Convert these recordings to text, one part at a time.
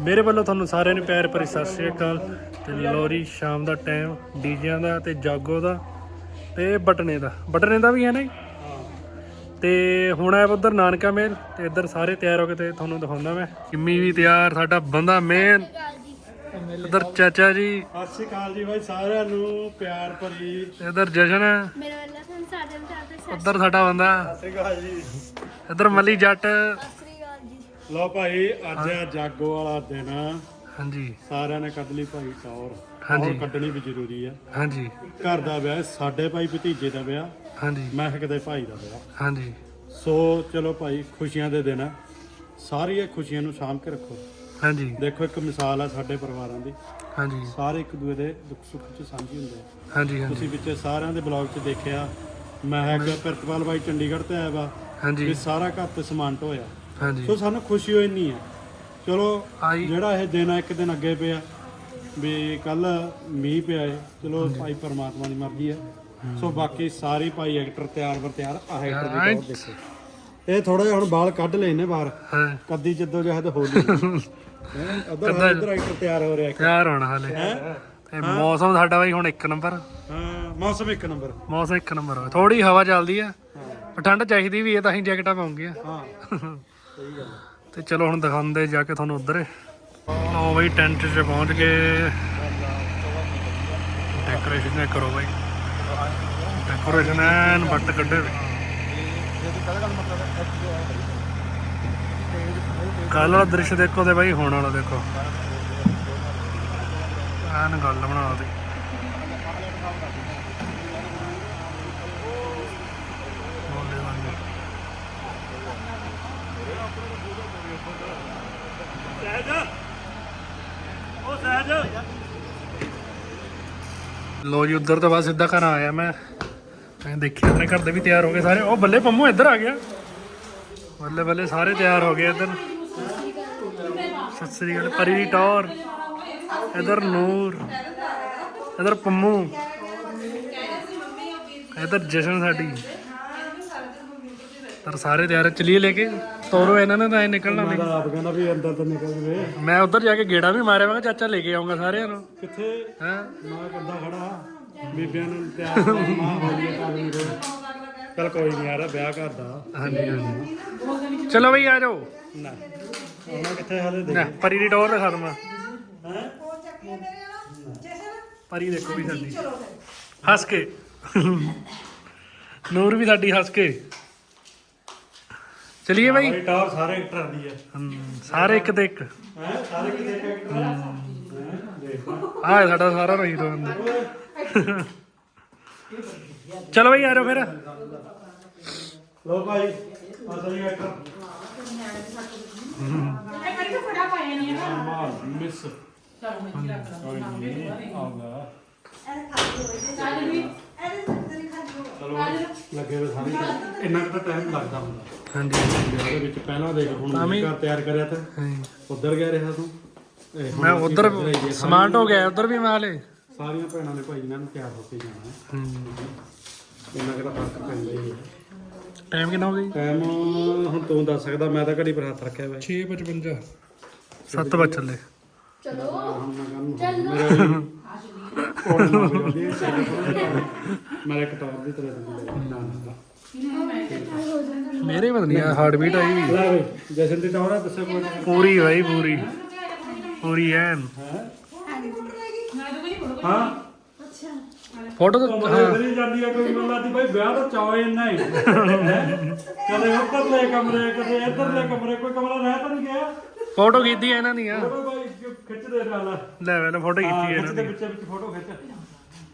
ਮੇਰੇ ਵੱਲੋਂ ਤੁਹਾਨੂੰ ਸਾਰਿਆਂ ਨੂੰ ਪਿਆਰ ਭਰੀ ਸਤਿ ਸ਼੍ਰੀ ਅਕਾਲ ਤੇ ਲੋਰੀ ਸ਼ਾਮ ਦਾ ਟਾਈਮ ਡੀਜਿਆਂ ਦਾ ਤੇ ਜਾਗੋ ਦਾ ਤੇ ਬਟਨੇ ਦਾ। ਬਟਨੇ ਦਾ ਵੀ ਹੈ ਨਾ ਜੀ? ਤੇ ਹੁਣ ਆਇਆ ਉਧਰ ਨਾਨਕਾ ਮੇਲ ਤੇ ਇੱਧਰ ਸਾਰੇ ਤਿਆਰ ਹੋ ਕੇ ਤੇ ਤੁਹਾਨੂੰ ਦਿਖਾਉਂਦਾ ਮੈਂ। ਕਿੰਮੀ ਵੀ ਤਿਆਰ ਸਾਡਾ ਬੰਦਾ ਮੇਨ ਇੱਧਰ ਚਾਚਾ ਜੀ। ਸਤਿ ਸ਼੍ਰੀ ਅਕਾਲ ਜੀ ਬਾਈ ਸਾਰਿਆਂ ਨੂੰ ਪਿਆਰ ਭਰੀ। ਤੇ ਇੱਧਰ ਜਸ਼ਨ ਮੇਰੇ ਵੱਲੋਂ ਤੁਹਾਨੂੰ ਸਾਰਿਆਂ ਨੂੰ ਪਿਆਰ ਭਰੀ ਉੱਧਰ ਸਾਡਾ ਬੰਦਾ। ਸਤਿ ਸ਼੍ਰੀ ਅਕਾਲ ਜੀ। ਇੱਧਰ ਮੱਲੀ ਜੱਟ। ਲਓ ਭਾਈ ਅੱਜ ਆ ਜਾਗੋ ਵਾਲਾ ਦਿਨ। ਹਾਂਜੀ। ਸਾਰਿਆਂ ਨੇ ਕੱਢ ਲਈ ਭਾਈ ਟੌਰ। ਹਾਂਜੀ। ਟੌਰ ਕੱਢਣੀ ਵੀ ਜ਼ਰੂਰੀ ਆ। ਹਾਂਜੀ। ਘਰ ਦਾ ਵਿਆਹ ਸਾਡੇ ਭਾਈ ਭਤੀਜੇ ਦਾ ਵਿਆਹ ਹਾਂਜੀ। ਮਹਿਕ ਦੇ ਭਾਈ ਦਾ ਵਿਆਹ। ਹਾਂਜੀ। ਸੋ ਚਲੋ ਭਾਈ ਖੁਸ਼ੀਆਂ ਦੇ ਦਿਨ ਆ। ਸਾਰੀਆਂ ਖੁਸ਼ੀਆਂ ਨੂੰ ਸਾਂਭ ਕੇ ਰੱਖੋ। ਹਾਂਜੀ। ਦੇਖੋ ਇੱਕ ਮਿਸਾਲ ਆ ਸਾਡੇ ਪਰਿਵਾਰਾਂ ਦੀ। ਹਾਂਜੀ। ਸਾਰੇ ਇੱਕ ਦੂਏ ਦੇ ਦੁੱਖ ਸੁੱਖ 'ਚ ਸਾਂਝੀ ਹੁੰਦੇ ਆ। ਹਾਂਜੀ ਹਾਂਜੀ। ਤੁਸੀਂ ਵਿੱਚ ਸਾਰਿਆਂ ਦੇ ਬਲੌਗ 'ਚ ਦੇਖਿਆ। ਮਹਿਕ ਪ੍ਰਿਤਪਾਲ ਭਾਈ ਚੰਡੀਗੜ੍ਹ ਤੇ ਆਇਆ ਵਾ। ਵੀ ਹਾਂਜੀ ਸਾਰਾ ਘਰ ਤੇ ਸਮਾਨ ਢੋਇਆ। ਹਾਂਜੀ। ਸੋ ਸਾਨੂੰ ਖੁਸ਼ੀ ਹੋਈ ਨਹੀਂ ਹੈ। ਚਲੋ ਜਿਹੜਾ ਇਹ ਦਿਨ ਆ ਇੱਕ ਦਿਨ ਅੱਗੇ ਪਿਆ। ਵੀ ਕੱਲ ਮੀਂਹ ਪਿਆ ਏ। ਚਲੋ ਭਾਈ ਪਰਮਾਤਮਾ ਦੀ ਮਰਜ਼ੀ ਹੈ। ਸੋ ਬਾਕੀ ਸਾਰੇ ਭਾਈ ਐਕਟਰ ਤਿਆਰ ਬਰ ਤਿਆਰ ਆ ਐਕਟਰ ਦੀ ਦੇਖੋ। ਇਹ ਥੋੜਾ ਜਿਹਾ ਹੁਣ ਵਾਲ ਕੱਢ ਲਏ ਨੇ ਬਾਹਰ। ਹਾਂ। ਕੱਦੀ ਜਿੱਦੋਂ ਜਹਦ ਹੋ ਲਈ ਹੈ ਉਧਰ ਉਧਰ ਐਕਟਰ ਤਿਆਰ ਹੋ ਰਿਹਾ ਤਿਆਰ ਹੋਣਾ ਹਾਲੇ। ਤੇ ਮੌਸਮ ਸਾਡਾ ਬਾਈ ਹੁਣ ਇੱਕ ਨੰਬਰ। ਹਾਂ ਮੌਸਮ ਇੱਕ ਨੰਬਰ। ਮੌਸਮ ਇੱਕ ਨੰਬਰ ਹੋਇਆ ਥੋੜੀ ਹਵਾ ਚੱਲਦੀ ਆ ਠੰਡ ਚਾਹੀਦੀ ਵੀ ਹੈ ਤਾਂ ਅਸੀਂ ਜੈਕਟਾਂ ਪਾਉਂਗੇ। ਹਾਂ। ਸਹੀ ਗੱਲ ਤੇ ਚਲੋ ਹੁਣ ਦਿਖਾਉਂਦੇ ਜਾ ਕੇ ਤੁਹਾਨੂੰ ਉਧਰ। ਆਓ ਬਈ, ਟੈਂਟ 'ਚ ਪਹੁੰਚ ਗਏ। ਡੈਕੋਰੇਸ਼ਨ ਕਰੋ ਬਾਈ। ਡੈਕੋਰੇਸ਼ਨ ਐਨ ਬੱਟ ਕੱਢੇ ਹੋਏ। ਵਾਲਾ ਦ੍ਰਿਸ਼ ਦੇਖੋ ਤੇ ਬਾਈ, ਹੁਣ ਵਾਲਾ ਦੇਖੋ। ਐਨ ਗੱਲ ਬਣਾ ਦੀ ਬੋਲੇ ਵਾਂਗੇ ਉਹ ਸਹਿਜ ਲੋ ਜੀ, ਉਧਰ ਤੋਂ ਬਾਅਦ ਸਿੱਧਾ ਘਰ ਆਇਆ ਮੈਂ। ਮੈਂ ਦੇਖੀ ਆਪਣੇ ਘਰ ਦੇ ਵੀ ਤਿਆਰ ਹੋ ਗਏ ਸਾਰੇ। ਉਹ ਬੱਲੇ ਪੰਮੂ ਇੱਧਰ ਆ ਗਿਆ। ਬੱਲੇ ਬੱਲੇ ਸਾਰੇ ਤਿਆਰ ਹੋ ਗਏ ਇੱਧਰ। ਸਤਿ ਸ੍ਰੀ ਅਕਾਲ, ਪਰੀ ਦੀ ਟੌਰ। ਇੱਧਰ ਨੂਰ। ਇੱਧਰ ਪੰਮੂ। ਇੱਧਰ ਜਸ਼ਨ ਸਾਡੀ। ਇੱਧਰ ਸਾਰੇ ਤਿਆਰ ਚਲੀਏ ਲੈ ਕੇ। ਤੋਰੋ ਇਹਨਾਂ ਨੇ ਤਾਂ ਐ ਨਿਕਲਣਾ ਮੈਂ ਨਹੀਂ। ਤਾਂ ਆਪ ਕਹਿੰਦਾ ਵੀ ਅੰਦਰ ਤੋਂ ਨਿਕਲ ਜਵੇ। ਮੈਂ ਉੱਧਰ ਜਾ ਕੇ ਗੇੜਾ ਵੀ ਮਾਰਿਆ ਮੈਂ ਕਿਹਾ ਚਾਚਾ ਲੈ ਕੇ ਆਉਂਗਾ ਸਾਰਿਆਂ ਨੂੰ। ਕਿੱਥੇ? ਹਾਂ? ਮੈਂ ਕੰਦਾ ਖੜਾ। ਬੀਬੀਆਂ ਨੂੰ ਤਿਆਰ ਕਰਨਾ ਹੋਲੀਏ ਕਾਰਨ ਕੋ ਚਲ ਕੋਈ ਨਹੀਂ ਯਾਰ ਵਿਆਹ ਕਰਦਾ ਹਾਂਜੀ ਹਾਂਜੀ। ਚਲੋ ਬਈ ਆ ਜਾਓ। ਨਾ। ਉਹਨਾਂ ਕਿੱਥੇ ਹਾਲੇ? ਦੇ ਨਾ ਪਰੀ ਦੀ ਟੌਰ ਦਿਖਾ ਦਵਾਂ ਹੈ? ਪਰੀ ਦੇਖੋ ਵੀ ਸਾਡੀ। ਹੱਸ ਕੇ। ਨੂਰ ਵੀ ਸਾਡੀ ਹੱਸ ਕੇ। ਚਲਿਏ ਬਾਈ। ਭਾਈ ਟੌਰ ਸਾਰੇ ਐਕਟਰ ਦੀ ਹੈ ਹਮ, ਸਾਰੇ ਇੱਕ ਤੇ ਇੱਕ। ਹੈ ਸਾਰੇ ਕਿਤੇ ਇੱਕ ਐਕਟਰ ਦੇਖ ਆਹ ਸਾਡਾ ਸਾਰਾ ਰਹੀ ਤੋਂ ਅੰਦਰ ਚਲੋ ਬਈ ਆ ਜਾਓ ਫਿਰ। ਲੋ ਭਾਈ ਅਸਲੀ ਐਕਟਰ ਮਾਰ ਮਿਸ ਕੋਈ ਨਹੀਂ ਆਉਂਗਾ ਚਲੋ ਲੱਗੇ ਵੇ ਸਾਰੇ ਇੰਨਾ ਕੁ ਤਾਂ ਟਾਈਮ ਲੱਗਦਾ ਹੁੰਦਾ। ਹਾਂਜੀ। ਵਿਆਹ ਦੇ ਵਿੱਚ ਪਹਿਲਾਂ ਦੇਖ ਹੁਣ ਤਾਂ ਵੀ- ਘਰ ਤਿਆਰ ਕਰਿਆ ਤਾਂ। ਉੱਧਰ ਗਿਆ ਰਿਹਾ ਤੂੰ? ਇਹ ਹੁਣ ਮੈਂ ਅਸੀਂ ਉਧਰ ਇੱਧਰ ਆਈਏ। ਸਮਾਰਟ ਹੋ ਗਿਆ ਉਧਰ ਵੀ ਮੈਂ ਹਾਲੇ। ਸਾਰੀਆਂ ਭੈਣਾਂ ਦੇ ਭਾਈ ਇਹਨਾਂ ਨੂੰ ਤਿਆਰ ਹੋ ਕੇ ਜਾਣਾ ਹੈ। ਇੰਨਾ ਕੁ ਤਾਂ ਫ਼ਰਕ ਪੈਂਦਾ ਹੀ ਹੈ। ਟਾਈਮ ਕਿੰਨਾ ਹੋ ਗਿਆ ਟਾਈਮ ਹੁਣ ਤੂੰ ਦੱਸ ਸਕਦਾ ਮੈਂ ਤਾਂ ਘੜੀ ਪਰ ਹੱਥ ਰੱਖਿਆ ਵਾ। 6:55 7 ਵਜੇ ਚੱਲੇ। ਚਲੋ। ਹੁਣ ਮੈਂ ਕਹਿੰਦਾ ਮੇਰਾ ਕੋਲ ਨਾ ਹੋ ਜਾਂਦੀ ਮੇਰੇ ਕਟੌਰ ਦੀ ਤਰ੍ਹਾਂ ਦੀ ਨਾ ਨਾ ਮੇਰੇ ਪਤਾ ਨਹੀਂ ਹਾਰਟ ਬੀਟ ਆਈ ਵੀ ਲੈ ਬਈ ਜਸ਼ਨ ਦੀ ਟੌਰ ਆ। ਦੱਸੇ ਕੋਈ ਪੂਰੀ ਭਾਈ ਪੂਰੀ। ਪੂਰੀ ਐਨ। ਹੈ। ਹਾਂ ਫੋਟੋ ਤਾਂ ਕਮਰੇ ਇਧਰ ਹੀ ਜਾਂਦੀ ਆ ਕੋਈ ਬੰਦਾ ਦੀ। ਬਈ ਵਿਆਹ ਦਾ ਚਾਅ ਇੰਨਾ ਹੀ? ਕਦੇ ਉੱਧਰਲੇ ਕਮਰੇ ਕਦੇ ਇੱਧਰਲੇ ਕਮਰੇ ਕੋਈ ਕਮਰਾ ਰਹਿ ਤਾਂ ਨਹੀਂ ਗਿਆ? ਫੋਟੋ ਕੀਤੀ ਇਹਨਾਂ ਦੀਆਂ ਫੋਟੋ ਬਾਈ ਖਿੱਚਦੇ ਨਾਲ। ਲੈ ਵੇ ਫੋਟੋ ਕੀਤੀ ਹਾਂ ਇਹਨਾਂ ਖਿੱਚਦੇ ਦੀ। ਵਿੱਚ ਵਿੱਚ ਫੋਟੋ ਖਿੱਚ।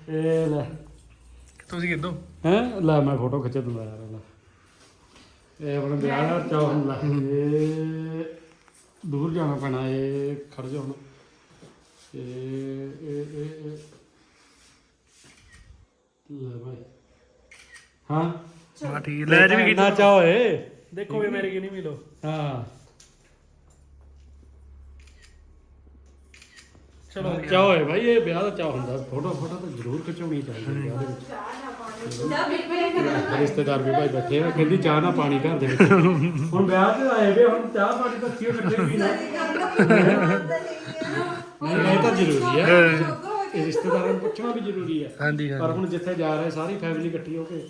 ਇਹ ਲੈ। ਤੁਸੀਂ ਕਿਦੋਂ ਹੈ? ਲੈ ਮੈਂ ਫੋਟੋ ਖਿੱਚ ਦਿੰਦਾ ਯਾਰ ਲੈ। ਇਹ ਆਪਣਾ ਵਿਆਹ ਦਾ ਚਾਅ ਹੁੰਦਾ। ਇਹ ਦੂਰ ਜਾਣਾ ਪੈਣਾ ਇਹ ਖੜ ਜਾ ਹੁਣ। ਇਹ ਇਹ ਇਹ ਇਹ। ਲੈ ਭਾਈ ਹਾਂ? ਹਾਂ ਠੀਕ। ਲੈ ਜੀ ਵੀ ਨਾ ਚਾਹੋ ਏ ਦੇਖੋ ਵੀ ਮੇਰੇ ਕੀ ਨਹੀਂ ਮਿਲੋ। ਹਾਂ। ਚਲੋ ਚਾਹੋ ਏ ਭਾਈ ਇਹ ਵਿਆਹ ਦਾ ਚਾਹ ਹੁੰਦਾ। ਫੋਟੋ ਫੋਟੋ ਤਾਂ ਜ਼ਰੂਰ ਖਿਚਾਉਣੀ ਚਾਹੀਦੀ ਹੈ ਵਿਆਹ ਦੇ ਵਿੱਚ ਰਿਸ਼ਤੇਦਾਰ ਵੀ ਭਾਈ ਬੈਠੇ ਆ ਕਹਿੰਦੀ ਚਾਹ ਨਾ ਪਾਣੀ ਘਰ ਦੇ ਵਿੱਚ। ਹੁਣ ਵਿਆਹ ਤੇ ਆਏ ਵੇ ਹੁਣ ਚਾਹ ਪਾਣੀ ਤਾਂ ਕਿਉਂ ਇਕੱਠੇ ਪੀਣਾ ਨਹੀਂ ਇਹ ਤਾਂ ਜ਼ਰੂਰੀ ਹੈ। ਇਹ ਰਿਸ਼ਤੇਦਾਰਾਂ ਨੂੰ ਪੁੱਛਣਾ ਵੀ ਜ਼ਰੂਰੀ ਹੈ ਹਾਂਜੀ ਪਰ ਹਾਂਜੀ ਹੁਣ ਜਿੱਥੇ ਜਾ ਰਹੇ ਸਾਰੀ ਫੈਮਿਲੀ ਇਕੱਠੀ ਹੋ ਕੇ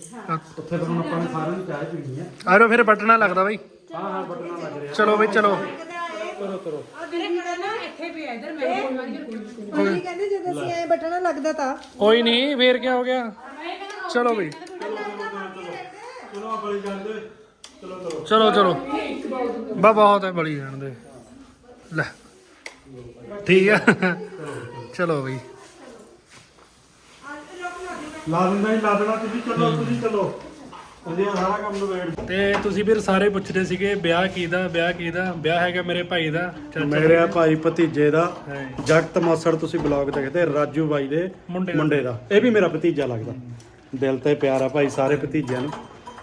ਉੱਥੇ ਤਾਂ ਹੁਣ ਆਪਾਂ ਨੇ ਸਾਰਿਆਂ ਨੂੰ ਚਾਹ ਪੀਣੀ ਹੈ ਆਰੋ ਫਿਰ ਬਟਨਾ ਲੱਗਦਾ ਬਾਈ। ਹਾਂ ਹਾਂ ਬਟਨਾ ਲੱਗ ਰਿਹਾ। ਚਲੋ ਬਈ ਚਲੋ। ਕਰੋ ਕਰੋ। ਮੰਮੀ ਕਹਿੰਦੇ ਜਦੋਂ ਅਸੀਂ ਐ ਬਟਨਾ ਲੱਗਦਾ ਤਾਂ। ਕੋਈ ਨਹੀਂ ਫੇਰ ਕੀ ਹੋ ਗਿਆ? ਚਲੋ ਬਈ। ਚਲੋ ਜਾਂਦੇ ਚਲੋ। ਚਲੋ ਚਲੋ ਚਲੋ। ਬਾ ਬਹੁਤ ਹੈ ਬਲੀ ਜਾਣ ਦੇ। ਲੈ। ਠੀਕ ਆ। ਚਲੋ ਬਈ। ਲਾ ਦਿੰਦਾ ਹੀ ਲਾ ਦੇਣਾ। ਤੁਸੀਂ ਚਲੋ ਤੁਸੀਂ ਚਲੋ। ਆਹ ਸਾਰਾ ਕੰਮ ਨਵੇੜ ਤੇ ਤੁਸੀਂ ਵੀਰ ਸਾਰੇ ਪੁੱਛਦੇ ਸੀਗੇ ਵਿਆਹ ਕਿਹਦਾ ਵਿਆਹ ਕਿਹਦਾ? ਵਿਆਹ ਹੈਗਾ ਮੇਰੇ ਭਾਈ ਦਾ ਚਾਚਾ ਮੇਰੇ ਆ ਭਾਈ ਭਤੀਜੇ ਦਾ। ਹੈ। ਜਗਤ ਮਾਸੜ ਤੁਸੀਂ ਬਲੌਗ ਦੇਖਦੇ ਰਾਜੂ ਬਾਈ ਦੇ ਮੁੰਡੇ ਦਾ। ਮੁੰਡੇ ਦਾ। ਇਹ ਵੀ ਮੇਰਾ ਭਤੀਜਾ ਲੱਗਦਾ। ਦਿਲ ਤੇ ਪਿਆਰ ਆ ਭਾਈ ਸਾਰੇ ਭਤੀਜਿਆਂ ਨੂੰ।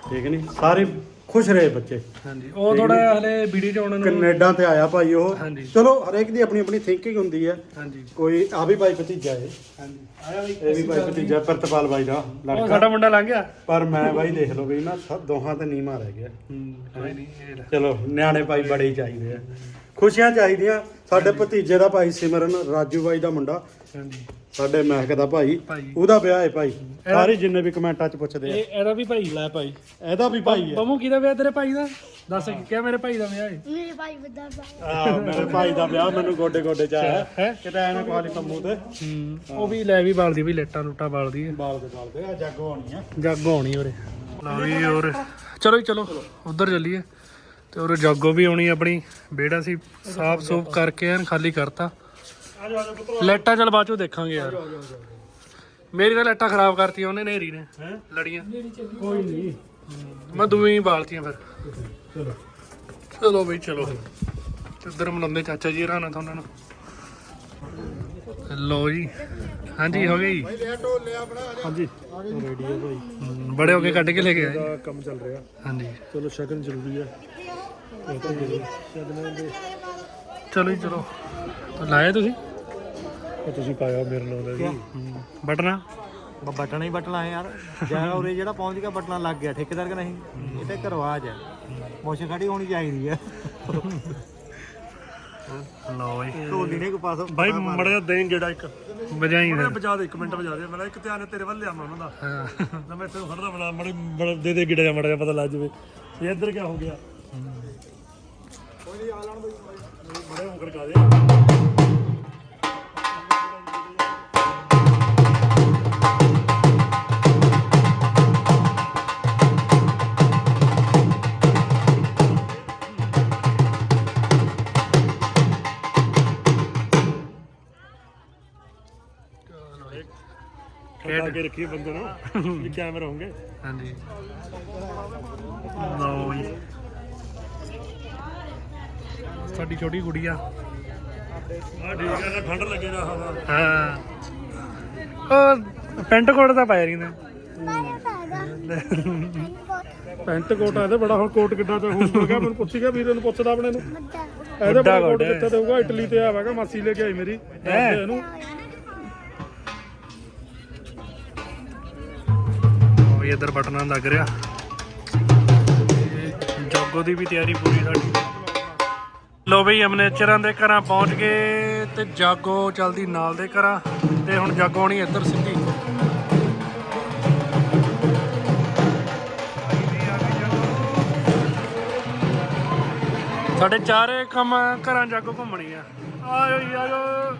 ਠੀਕ ਨਹੀਂ ਸਾਰੇ ਖੁਸ਼ ਰਹੇ ਬੱਚੇ। ਹਾਂਜੀ ਉਹ ਥੋੜਾ ਹਲੇ ਵੀਡੀਓ ਚ ਆਉਣ ਨੂੰ ਕੈਨੇਡਾ ਤੇ ਆਇਆ ਭਾਈ ਉਹ। ਹਾਂਜੀ। ਚਲੋ ਹਰੇਕ ਦੀ ਆਪਣੀ ਆਪਣੀ ਥਿੰਕਿੰਗ ਹੁੰਦੀ ਹੈ। ਹਾਂਜੀ। ਕੋਈ ਆ ਵੀ ਭਾਈ ਭਤੀਜਾ ਹੈ ਹਾਂਜੀ ਆਇਆ ਬਈ ਇਹ ਵੀ ਭਾਈ ਭਤੀਜਾ ਪ੍ਰਤਪਾਲ ਬਾਈ ਦਾ ਉਹ ਲੜਕਾ ਸਾਡਾ ਮੁੰਡਾ ਲੰਘ ਗਿਆ। ਪਰ ਮੈਂ ਬਾਈ ਦੇਖ ਲਓ ਵੀ ਨਾ ਸਭ ਦੋਹਾਂ ਤੇ ਨੀਮਾ ਰਹਿ ਗਿਆ। ਹੂੰ ਕੋਈ ਨਹੀਂ ਇਹ ਲੈ। ਚਲੋ ਨਿਆਣੇ ਭਾਈ ਬੜੇ ਹੀ ਚਾਹੀਦੇ ਆ। ਖੁਸ਼ੀਆਂ ਚਾਹੀਦੀਆਂ। ਸਾਡੇ ਭਤੀਜੇ ਦਾ ਭਾਈ ਸਿਮਰਨ ਰਾਜੂ ਬਾਈ ਦਾ ਮੁੰਡਾ। ਹਾਂਜੀ। ਸਾਡੇ ਮਹਿਕ ਦਾ ਭਾਈ। ਭਾਈ। ਉਹਦਾ ਵਿਆਹ ਹੈ ਭਾਈ। ਸਾਰੇ ਜਿੰਨੇ ਵੀ ਕਮੈਂਟਾਂ 'ਚ ਪੁੱਛਦੇ ਆ। ਇਹ ਇਹਦਾ ਵੀ ਭਾਈ ਲੈ ਭਾਈ। ਇਹਦਾ ਵੀ ਭਾਈ ਹੈ। ਬੰਮੂ ਕਿਹਦਾ ਵਿਆਹ ਤੇਰੇ ਭਾਈ ਦਾ? ਦੱਸ ਕਿਹਾ ਮੇਰੇ ਭਾਈ ਦਾ ਵਿਆਹ ਹੈ? ਮੇਰੇ ਭਾਈ ਵੱਡਾ ਭਾਈ ਆ ਮੇਰੇ ਭਾਈ ਦਾ ਵਿਆਹ ਮੈਨੂੰ ਗੋਡੇ ਗੋਡੇ 'ਚ ਆਇਆ। ਹੈ? ਕਿਤੇ ਐ ਨਾ ਕੋਹਾਲੀ ਪੰਮੂ ਤੇ। ਹੂੰ। ਉਹ ਵੀ ਲੈ ਵੀ ਬਾਲਦੀ ਵੀ ਲੇਟਾਂ ਲੁੱਟਾਂ ਬਾਲਦੀ ਹੈ। ਬਾਲ ਦੇ ਬਾਲ ਦੇ ਆ ਜਾਗੋ ਆਉਣੀ ਆ। ਜਾਗੋ ਆਉਣੀ ਉਰੇ। ਲਓ ਵੀ ਹੋਰ। ਚਲੋ ਜੀ ਚਲੋ ਉਧਰ ਚੱਲੀਏ। ਤੇ ਉਰੇ ਜਾਗੋ ਵੀ ਆਉਣੀ ਆਪਣੀ। ਬੇੜਾ ਸੀ ਸਾਫ਼ ਸੂਫ ਕਰਕੇ ਐਨ ਖਾਲੀ ਕਰਤਾ। ਲਾਈਟਾਂ ਚੱਲ ਬਾਅਦ ਚੋਂ ਦੇਖਾਂਗੇ ਯਾਰ। ਮੇਰੀ ਤਾਂ ਲਾਈਟਾਂ ਖਰਾਬ ਕਰਤੀਆਂ ਉਹਨੇ ਨੇਰੀ ਨੇ। ਹੈ? ਲੜੀਆਂ। ਕੋਈ ਨਹੀਂ ਮੈਂ ਦੂਈ ਬਾਲਤੀਆਂ ਫਿਰ। ਚਲੋ। ਚਲੋ ਬਈ ਚਲੋ। ਇੱਧਰ ਮਨਾਉਂਦੇ ਚਾਚਾ ਜੀ ਰਾਣਾ ਤਾਂ ਉਹਨਾਂ ਨੂੰ। ਲੋ ਜੀ। ਹਾਂਜੀ ਹੋ ਗਈ। ਹਾਂਜੀ। ਰੈਡੀ ਹੈ ਭਾਈ। ਹਮ, ਬੜੇ ਹੋ ਕੇ ਕੱਢ ਕੇ ਲੈ ਕੇ ਆਏ। ਕੰਮ ਚੱਲ ਰਿਹਾ। ਹਾਂਜੀ। ਚਲੋ ਸ਼ਗਨ ਜ਼ਰੂਰੀ ਹੈ ਚਲੋ ਜੀ ਚਲੋ। ਲਾਇਆ ਤੁਸੀਂ? ਇਹ ਤੁਸੀਂ ਪਾਇਆ ਮੇਰੇ ਨਾਲ ਜੀ। ਬਟਨਾ? ਬ- ਬਟਨ ਹੀ ਬਟਨਾ ਹੈ ਯਾਰ। ਜਿਹੜਾ ਉਰੇ ਜਿਹੜਾ ਪਹੁੰਚ ਗਿਆ ਬਟਨਾ ਲੱਗ ਗਿਆ। ਠੇਕੇਦਾਰ ਕਿ ਨਹੀਂ ਇਹ ਤਾਂ ਇੱਕ ਰਿਵਾਜ ਹੈ। ਮੋਸ਼ਨ ਖੜੀ ਹੋਣੀ ਚਾਹੀਦੀ ਹੈ। ਲਓ ਜੀ ਢੋਲੀ ਨੇ ਕੋ ਪਾਸ ਭਾਈ ਮੜਿਆ ਦੇਂ ਜਿਹੜਾ ਇੱਕ। ਵਜਾਈ ਵਜਾ ਦੇ ਇੱਕ ਮਿੰਟ ਵਜਾ ਦੇ। ਮੇਰਾ ਇੱਕ ਧਿਆਨ ਤੇਰੇ ਵੱਲ ਲਿਆਵਾਂ ਉਹਨਾਂ ਦਾ। ਹਾਂ। ਤਾਂ ਮੈਂ ਤੈਨੂੰ ਖੜਦਾ ਬਣਾ ਮੜੀ ਬੜਾ ਦੇ ਦੇ ਗਿੜਾ ਜਾ ਮੜਾ ਪਤਾ ਲੱਗ ਜਾਵੇ। ਇਹ ਇੱਧਰ ਕੀ ਹੋ ਗਿਆ? ਕੋਈ ਨਹੀਂ ਆ ਲੈਣ ਬਈ ਬੜੇ ਹੋ ਕਰ ਦੇ। ਕੇ ਰੱਖੀ ਬੰਦੇ ਨੂੰ ਵੀ ਕੈਮਰਾ ਹੋਣਗੇ। ਹਾਂਜੀ। ਲਓ ਜੀ। ਸਾਡੀ ਛੋਟੀ ਗੁੜੀਆ। ਆ ਠੀਕ ਹੈ ਨਾ ਠੰਡ ਲੱਗੇਗਾ ਹਵਾ। ਹਾਂ। ਉਹ ਪੈਂਟ ਕੋਟ ਤਾਂ ਪਾਇਆ ਨਹੀਂ ਨੇ ਪੈਂਟ ਕੋਟ ਆ ਇਹਦੇ ਬੜਾ ਹੁਣ ਕੋਟ ਕਿੱਡਾ ਤੇ ਹੁਣ ਹੋ ਗਿਆ ਮੈਨੂੰ ਪੁੱਛੀ ਗਿਆ ਵੀਰੇ ਨੂੰ ਪੁੱਛਦਾ ਆਪਣੇ ਨੂੰ। ਇਹਦੇ ਬੜਾ ਕੋਟ। ਕਿੱਥੇ ਦੇਊਗਾ ਇਟਲੀ ਤੇ ਆਵਾਗਾ ਮਾਸੀ ਲੈ ਕੇ ਆਈ ਮੇਰੀ ਦੇ ਇਹਨੂੰ ਵੀ ਇੱਧਰ ਬਟਨਾਂ ਲੱਗ ਰਿਹਾ। ਜਾਗੋ ਦੀ ਵੀ ਤਿਆਰੀ ਪੂਰੀ ਸਾਡੀ। ਲੋ ਬਈ, ਅਮਨੇਚਰਾਂ ਦੇ ਘਰਾਂ ਪਹੁੰਚ ਗਏ ਤੇ ਜਾਗੋ ਚਲਦੀ ਨਾਲ ਦੇ ਘਰਾਂ ਤੇ ਹੁਣ ਜਾਗੋ ਆਉਣੀ ਇੱਧਰ ਸਿੱਧੀ। ਸਾਡੇ ਚਾਰੇ ਕੰਮ ਘਰਾਂ ਜਾਗੋ ਘੁੰਮਣੀ ਆ ਆਇਓ ਆਇਓ।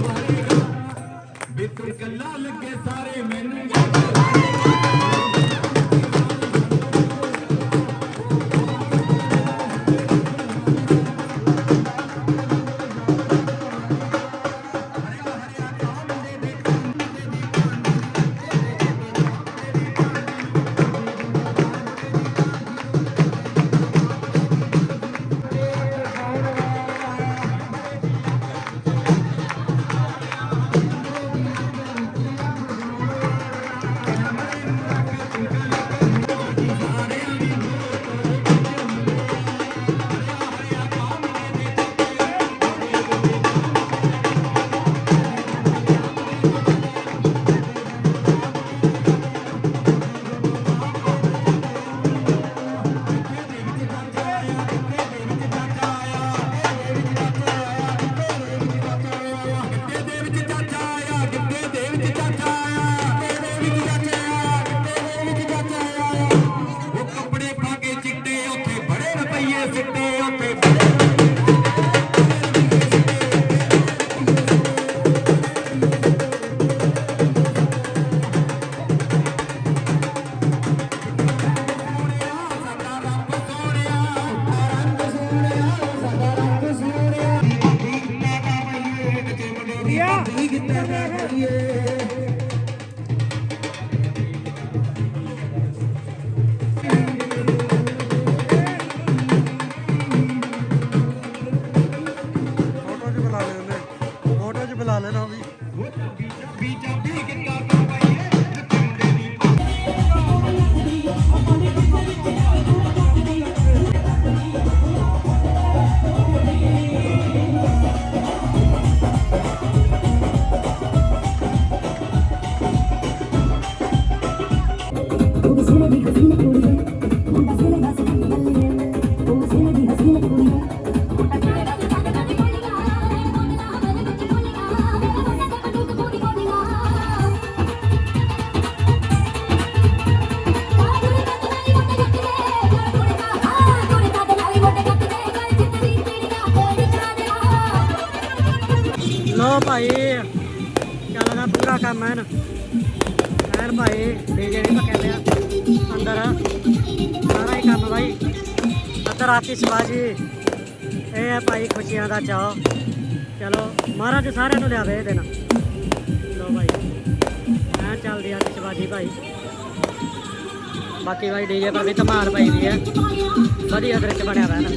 我。ਅੰਦਰ ਆਤਿਸ਼ਬਾਜ਼ੀ ਇਹ ਹੈ ਭਾਈ ਖੁਸ਼ੀਆਂ ਦਾ ਚਾਹ ਚਲੋ, ਮਹਾਰਾਜ ਸਾਰਿਆਂ ਨੂੰ ਲਿਆਵੇ ਇਹ ਦਿਨ। ਲੋ ਭਾਈ ਮੈਂ ਚੱਲਦੀ ਆ ਆਤਿਸ਼ਬਾਜ਼ੀ ਭਾਈ। ਬਾਕੀ ਭਾਈ ਡੀਜੇ ਪਰ ਵੀ ਧਮਾਲ ਪਈ ਦੀ ਹੈ ਵਧੀਆ ਦ੍ਰਿਸ਼ ਬਣਿਆ ਹੋਇਆ ਨਾ।